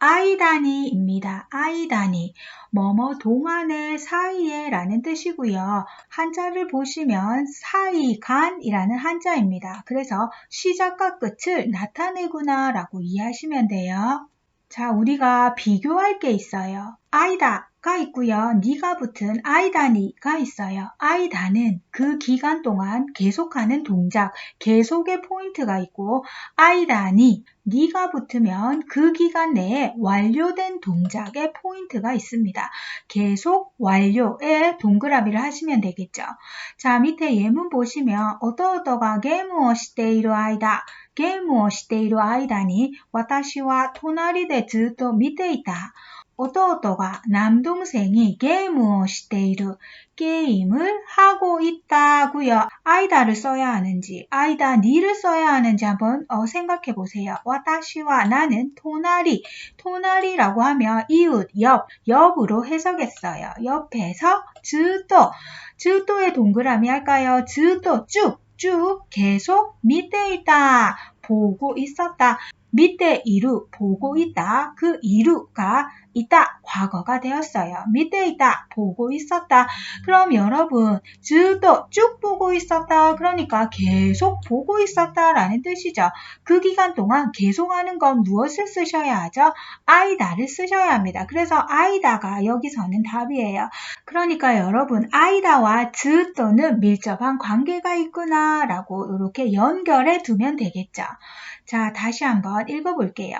아이다니입니다. 아이다니. 뭐뭐 동안의 사이에 라는 뜻이고요. 한자를 보시면 사이간이라는 한자입니다. 그래서 시작과 끝을 나타내구나 라고 이해하시면 돼요. 자, 우리가 비교할 게 있어요. 아이다 가 있고요. 니가 붙은 아이다니가 있어요. 아이다는 그 기간 동안 계속하는 동작, 계속의 포인트가 있고 아이다니, 니가 붙으면 그 기간 내에 완료된 동작의 포인트가 있습니다. 계속 완료에 동그라미를 하시면 되겠죠. 자, 밑에 예문 보시면 어떠어떠가 게임을 시테이루 아이다. 게임을 시테이루 아이다니, 私は隣でずっと見ていた. 오도오도가 남동생이 게임을 している 게임을 하고 있다고요. 아이다를 써야 하는지 아이다 니를 써야 하는지 한번 어, 생각해 보세요. 와다시와 나는 토나리 토나리라고 하면 이웃 옆 옆으로 해석했어요. 옆에서 즈또 즈또의 동그라미 할까요? 즈또 쭉쭉 계속 밑에 있다 보고 있었다. 밑에 이루 보고 있다. 그 이루가 있다. 과거가 되었어요. 밑에 있다. 보고 있었다. 그럼 여러분, 즈도 쭉 보고 있었다. 그러니까 계속 보고 있었다. 라는 뜻이죠. 그 기간 동안 계속 하는 건 무엇을 쓰셔야 하죠? 아이다를 쓰셔야 합니다. 그래서 아이다가 여기서는 답이에요. 그러니까 여러분, 아이다와 즈도는 밀접한 관계가 있구나. 라고 이렇게 연결해 두면 되겠죠. 자, 다시 한번 읽어볼게요.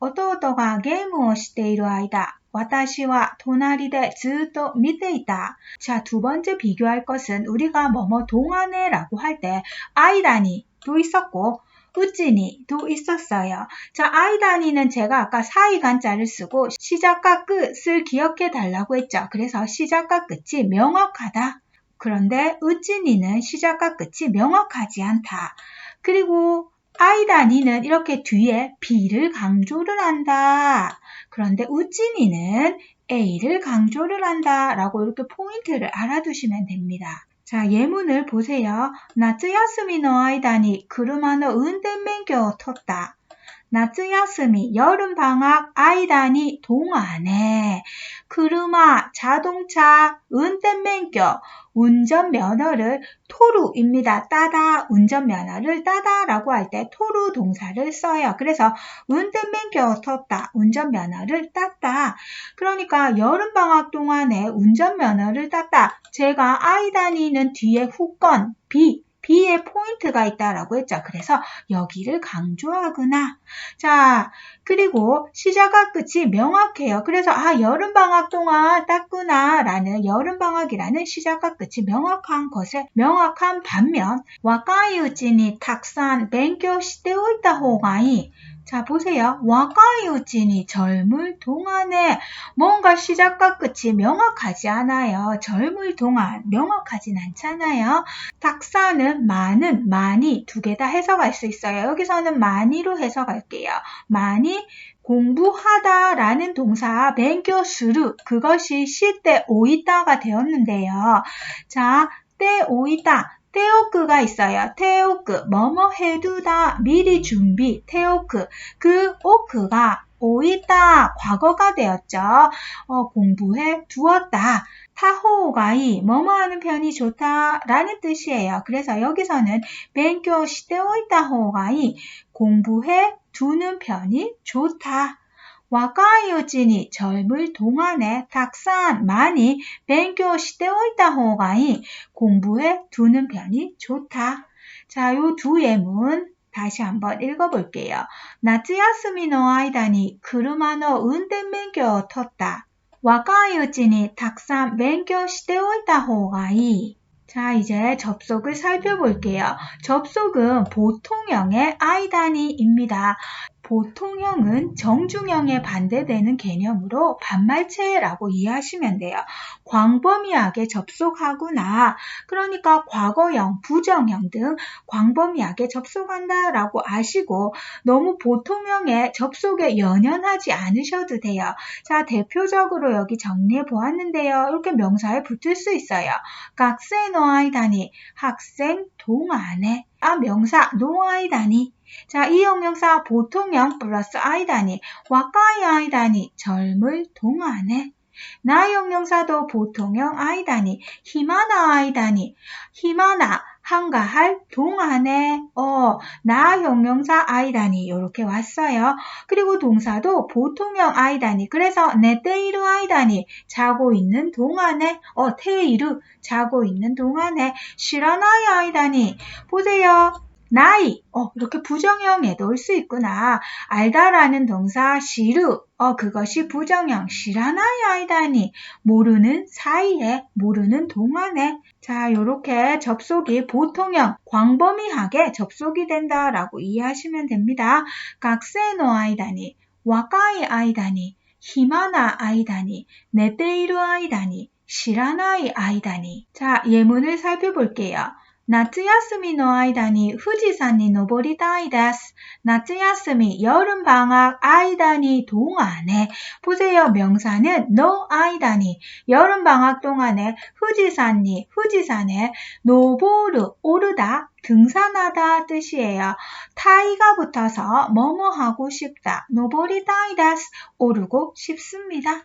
弟が 게임을 している 아이다. 私は隣でずっと見ていた. 자, 두 번째 비교할 것은 우리가 뭐뭐 동안에 라고 할 때 아이다니도 있었고 우찌니도 있었어요. 자, 아이다니는 제가 아까 사이간자를 쓰고 시작과 끝을 기억해 달라고 했죠. 그래서 시작과 끝이 명확하다. 그런데 우찌니는 시작과 끝이 명확하지 않다. 그리고 아이다니는 이렇게 뒤에 B를 강조를 한다. 그런데 우찌니는 A를 강조를 한다. 라고 이렇게 포인트를 알아두시면 됩니다. 자, 예문을 보세요. 나츠야스미노 아이다니 그루마노 운전면허 텄다. 나츠야스미 여름방학 아이다니 동안에 그루마 자동차 운전면허 운전면허를 토루입니다. 따다 운전면허를 따다라고 할 때 토루 동사를 써요. 그래서 운전면허 텄다 운전면허를 땄다. 그러니까 여름방학 동안에 운전면허를 땄다. 제가 아이 다니는 뒤에 후건 비 B에 포인트가 있다라고 했죠. 그래서 여기를 강조하구나. 자, 그리고 시작과 끝이 명확해요. 그래서 아, 여름방학 동안 땄구나 라는 여름방학이라는 시작과 끝이 명확한 것을 명확한 반면 와카이우진이 탁산 뱅교 시대오 있다 호가이 자, 보세요. 와가이우진이 젊을 동안에 뭔가 시작과 끝이 명확하지 않아요. 젊을 동안 명확하진 않잖아요. 탁사는 많은, 많이 두 개 다 해석할 수 있어요. 여기서는 많이로 해석할게요. 많이 공부하다 라는 동사 뱅교스루 그것이 시때 오이다가 되었는데요. 자, 때 오이다 테오크가 있어요. 테오크, 뭐뭐 해두다, 미리 준비, 테오크. 그 오크가 오이다, 과거가 되었죠. 어, 공부해 두었다. 타호가이, 뭐뭐 하는 편이 좋다, 라는 뜻이에요. 그래서 여기서는 뱅교 시대오이다 호가이, 공부해 두는 편이 좋다. 와가이요진이 젊을 동안에 탁산 많이 뱅교 시대오이다 호가이 공부해 두는 편이 좋다. 자, 요 두 예문 다시 한번 읽어볼게요. 나츠야스미노 아이다니 그루마노 운転免許を 텄다. 와가이요진이 탁산 뱅교 시대오이다 호가이 자, 이제 접속을 살펴볼게요. 접속은 보통형의 아이다니입니다. 보통형은 정중형에 반대되는 개념으로 반말체라고 이해하시면 돼요. 광범위하게 접속하거나 그러니까 과거형, 부정형 등 광범위하게 접속한다라고 아시고 너무 보통형에 접속에 연연하지 않으셔도 돼요. 자, 대표적으로 여기 정리해 보았는데요. 이렇게 명사에 붙을 수 있어요. 각세 노아이다니 학생 동안에 아 명사 노아이다니 자, 이 형용사 보통형 플러스 아이다니, 와까이 아이다니, 젊을 동안에. 나 형용사도 보통형 아이다니, 히마나 아이다니, 히마나, 한가할 동안에 어, 나 형용사 아이다니 이렇게 왔어요. 그리고 동사도 보통형 아이다니 그래서 네테이르 아이다니 자고 있는 동안에 어 테이르 자고 있는 동안에 시라나이 아이다니 보세요. 나이, 어, 이렇게 부정형에 넣을 수 있구나. 알다라는 동사 시르, 어, 그것이 부정형, 시라나이 아이다니. 모르는 사이에, 모르는 동안에. 자, 이렇게 접속이 보통형, 광범위하게 접속이 된다라고 이해하시면 됩니다. 각세노 아이다니, 와카이 아이다니, 히마나 아이다니, 네테이루 아이다니, 시라나이 아이다니. 자, 예문을 살펴볼게요. 夏休みの間に富士山に登りたいです。夏休み、 여름방학, 아이다니, 동안에. 보세요. 명사는 no 아이다니, 여름방학 동안에 후지산니, 후지산에 노보르, 오르다, 등산하다 뜻이에요. 타이가 붙어서 뭐뭐 하고 싶다, 노보리다이다스, 오르고 싶습니다.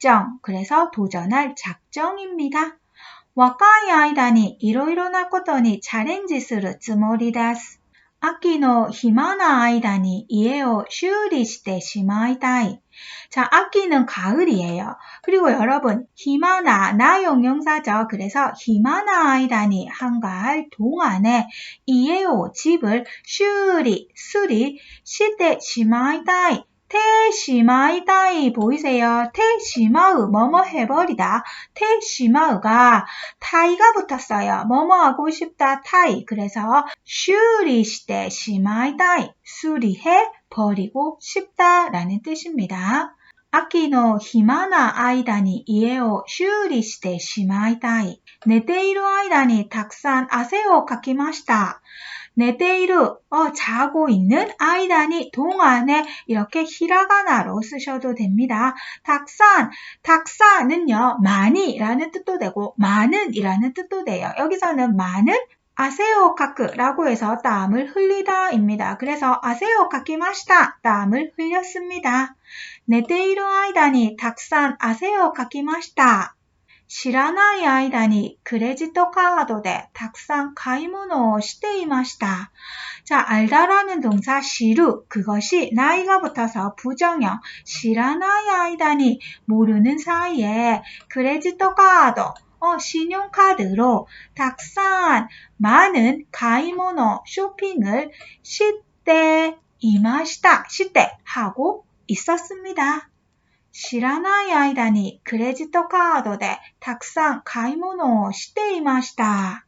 정. 그래서 도전할 작정입니다. 와카이 아이다니, 이로이로나 코토니 차렌지 스르, 즈모리다스. 秋の暇な間に家を修理してしまいたい。 자, 악기는 가을이에요. 그리고 여러분, 히마나, 나 용용사죠. 그래서 히마나 아이다니, 한가할 동안에 이에오 집을 슈리, 수리, 시대 시마이다이, 태시마이다이 보이세요? 태시마우 뭐뭐 해버리다. 태시마우가 타이가 붙었어요. 뭐뭐 하고 싶다 타이. 그래서 슈리시대 시마이다이 수리해 버리고 싶다라는 뜻입니다. 아키노 히마나 아이다니 이에오 슈리시대 시마이다이. 네테이루 아이다니 탁산 아세오 가키마시다. 네데이루 어, 자고 있는 아이다니 동안에 이렇게 히라가나로 쓰셔도 됩니다. 닥산, 닥산은요 많이라는 뜻도 되고 많은이라는 뜻도 돼요. 여기서는 많은 아세오 카크라고 해서 땀을 흘리다입니다. 그래서 아세오 카키마시다 땀을 흘렸습니다. 네데이루 아이다니 닥산 아세오 카키마시다 知らない間にクレジットカードでたくさん買い物をしていました. 자, 알다라는 동사 시루 그것이 나이가 붙어서 부정형 시라나이 아이다니 모르는 사이에 크레지토 카드 어, 신용카드로 탁산 많은 가이모노 쇼핑을 시대 이마시다 시대 하고 있었습니다. 知らない間にクレジットカードでたくさん買い物をしていました。